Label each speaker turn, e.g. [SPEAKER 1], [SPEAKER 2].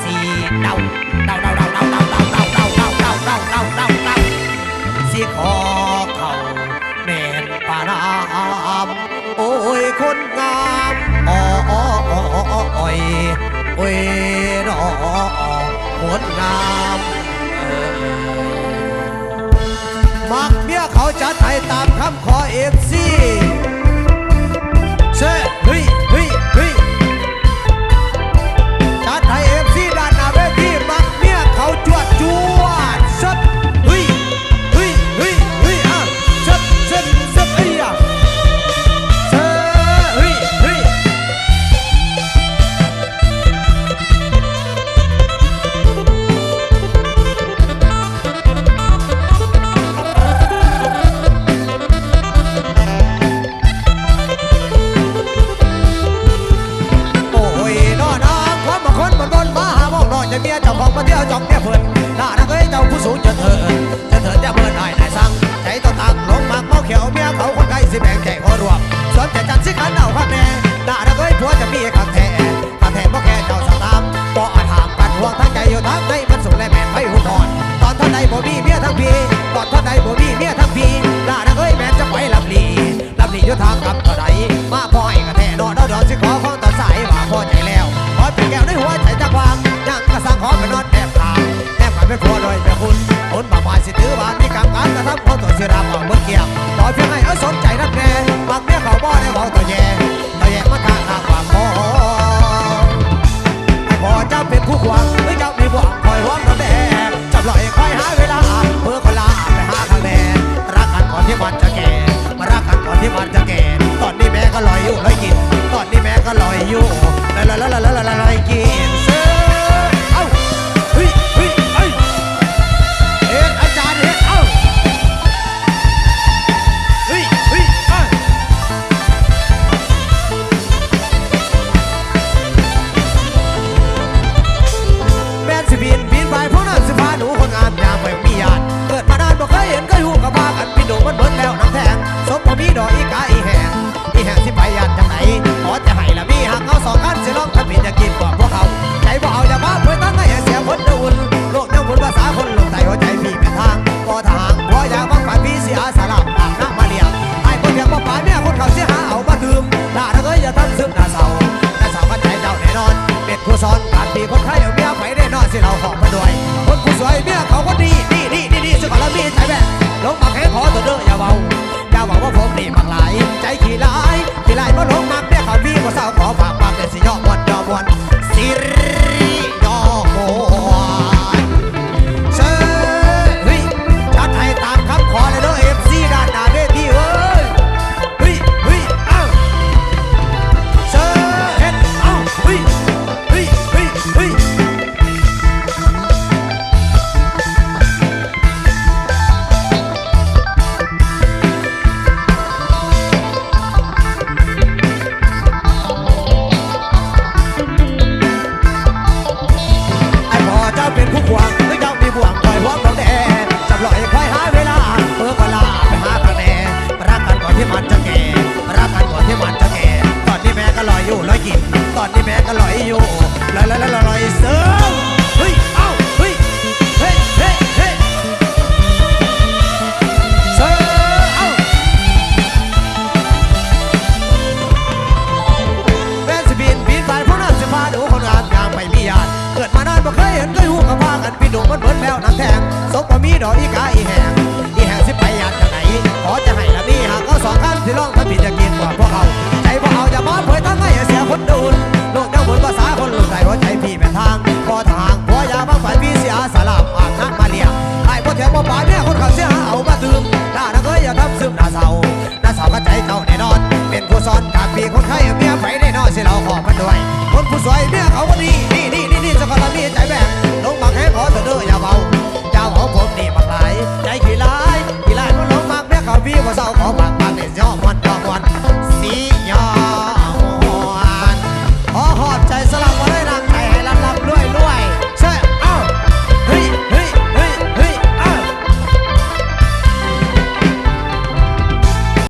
[SPEAKER 1] สีเดาเดาเดาเดาเดาเดาเดาเดาเดาเดาเดาเดาเดาเดาสีขอเขาแมนปานามโอ้ยคนงามอ๋ออ๋ออ๋ออ๋ยโอ้ยรอคงามมักเมียเขาจัดให้ตามคำขอเอฟซีเช่เฮ้ยียเจ้าของมาเที่ยวจองเนี่ยเพิ่นน่ารักเอ้ยเจ้าผู้สูงเจะเถิดจะเถิดจะเพื่นให้นายสั่งใจต้องตักลงมากเมาเขียวเมียเขาคนใดสิแบ่งแจก นอน เป็นผู้สอนการดีคนไข้เมียไฟได้นอนสิเราของมาด้วยคนผู้สวยเมียเขาก็ดีดีดีดีดีสุขภาพมีใจแม่ลงมาแข้งขอตัวเด้ออย่าเบา ม่ก็ลอยอยู่ลอยลอยลอยลอยเสือเฮ้ยเอ้าเฮ้ยเฮ้เฮ้เฮเสือเอ้าแม่สิบินบินไปพวกนั้นจะพาดูคนงามยางไม่มีญาติเกิดมานานบ่เคยเห็นเคยหูกับพากันพี่หนุ่มมันเหมือนแมวน้ำแทงสมบ่มีดอกอีกา อนกาปีคนไทยเมียไปได้นอสียเราขอมาด้วย คนผู้สวยเมียเขาก็ดี